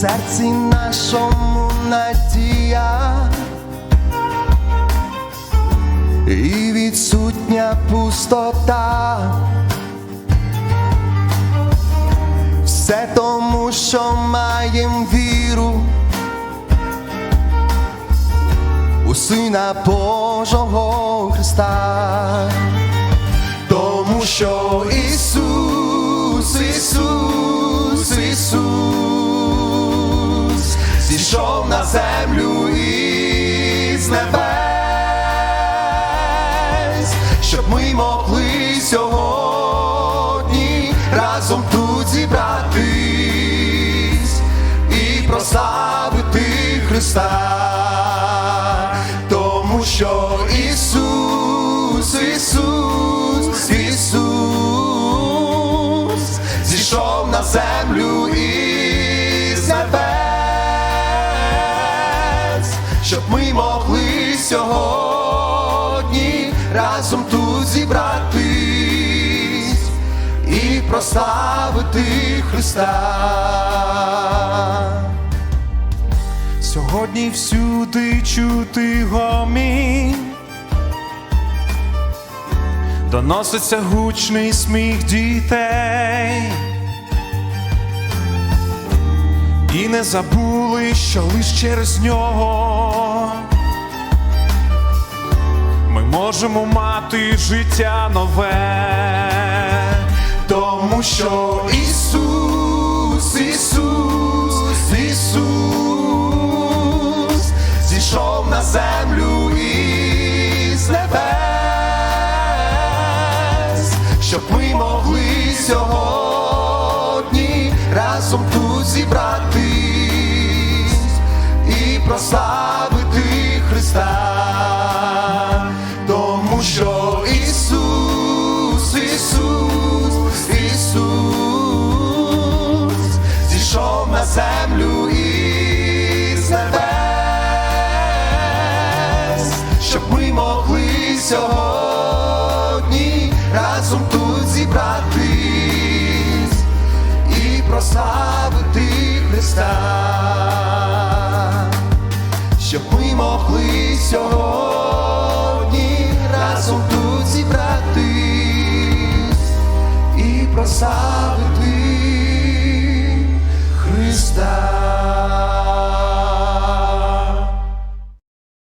серці нашому надія і відсутня пустота. Все тому, що маєм віру у Сина Божого Христа, тому що землю із небес, щоб ми могли сьогодні разом тут зібратись і прославити Христа, тому що Ісус, Ісус, Ісус зійшов на землю із щоб ми могли сьогодні разом тут зібратись і прославити Христа. Сьогодні всюди чути гомін, доноситься гучний сміх дітей. І не забули, що лиш через нього можемо мати життя нове. Тому що Ісус, Ісус, Ісус зійшов на землю із небес, щоб ми могли сьогодні разом тут зібратись і прославити Ісус, Ісус, зійшов на землю із небес, щоб ми могли сьогодні разом тут зібратись і прославити Христа, щоб ми могли сьогодні разом тут зібратись і